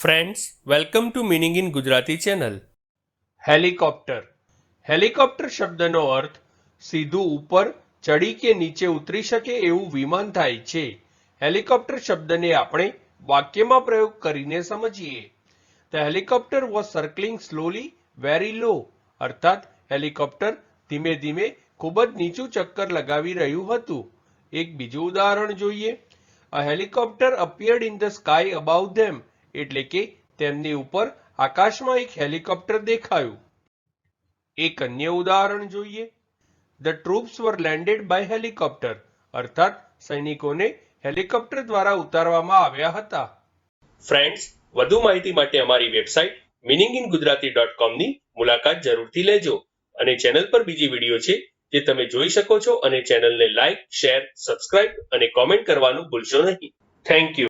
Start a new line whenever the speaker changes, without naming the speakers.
Friends welcome to meaning in Gujarati channel
helicopter helicopter શબ્દનો અર્થ સીધું ઉપર ચડી કે નીચે ઉતરી શકે એવું વિમાન થાય છે. હેલિકોપ્ટર શબ્દને આપણે વાક્યમાં પ્રયોગ કરીને સમજીએ. The helicopter was circling slowly very low અર્થાત હેલિકોપ્ટર ધીમે ધીમે ખૂબ જ નીચું ચક્કર લગાવી રહ્યું હતું. એક બીજું ઉદાહરણ જોઈએ. A helicopter appeared in the sky above them એટલે કે તેમની ઉપર આકાશમાં એક હેલિકોપ્ટર દેખાયું. એક અન્ય ઉદાહરણ જોઈએ. The troops were landed by helicopter અર્થાત સૈનિકોને હેલિકોપ્ટર દ્વારા ઉતારવામાં આવ્યા હતા.
ફ્રેન્ડ્સ વધુ માહિતી માટે અમારી website meaning in Gujarati dot કોમની મુલાકાત જરૂરથી લેજો અને ચેનલ પર બીજી વીડિયો છે જે તમે જોઈ શકો છો અને ચેનલને લાઇક શેર સબસ્ક્રાઇબ અને કોમેન્ટ કરવાનું ભૂલશો નહીં. Thank you